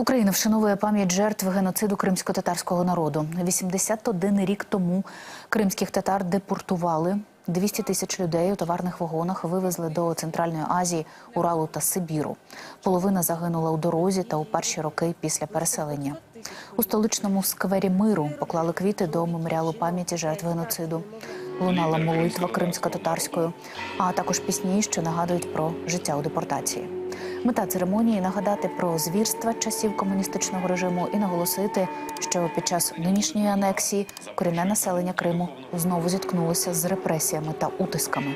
Україна вшановує пам'ять жертв геноциду кримсько-татарського народу. 81 рік тому кримських татар депортували. 200 тисяч людей у товарних вагонах вивезли до Центральної Азії, Уралу та Сибіру. Половина загинула у дорозі та у перші роки після переселення. У столичному сквері миру поклали квіти до меморіалу пам'яті жертв геноциду. Лунала молитва кримсько-татарською, а також пісні, що нагадують про життя у депортації. Мета церемонії нагадати про звірства часів комуністичного режиму і наголосити, що під час нинішньої анексії корінне населення Криму знову зіткнулося з репресіями та утисками.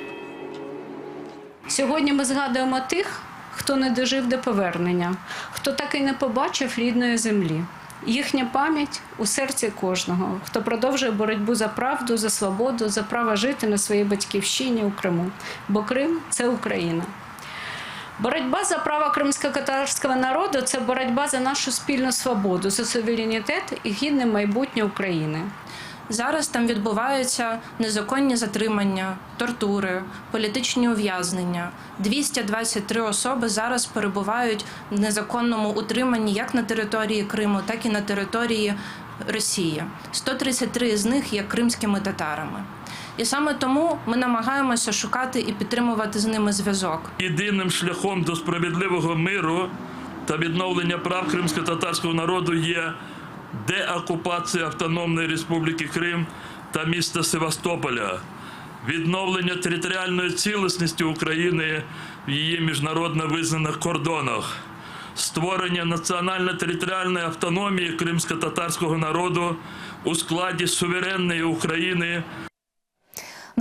Сьогодні ми згадуємо тих, хто не дожив до повернення, хто так і не побачив рідної землі. Їхня пам'ять у серці кожного, хто продовжує боротьбу за правду, за свободу, за право жити на своїй батьківщині у Криму. Бо Крим це Україна. Боротьба за право кримсько-катарського народу це боротьба за нашу спільну свободу, за суверенітет і гідне майбутнє України. Зараз там відбуваються незаконні затримання, тортури, політичні ув'язнення. 223 особи зараз перебувають в незаконному утриманні як на території Криму, так і на території Росії. 133 з них є кримськими татарами. І саме тому ми намагаємося шукати і підтримувати з ними зв'язок. Єдиним шляхом до справедливого миру та відновлення прав кримсько-татарського народу є деокупація Автономної Республіки Крим та міста Севастополя, відновлення територіальної цілісності України в її міжнародно визнаних кордонах, створення національно-територіальної автономії кримсько-татарського народу у складі суверенної України.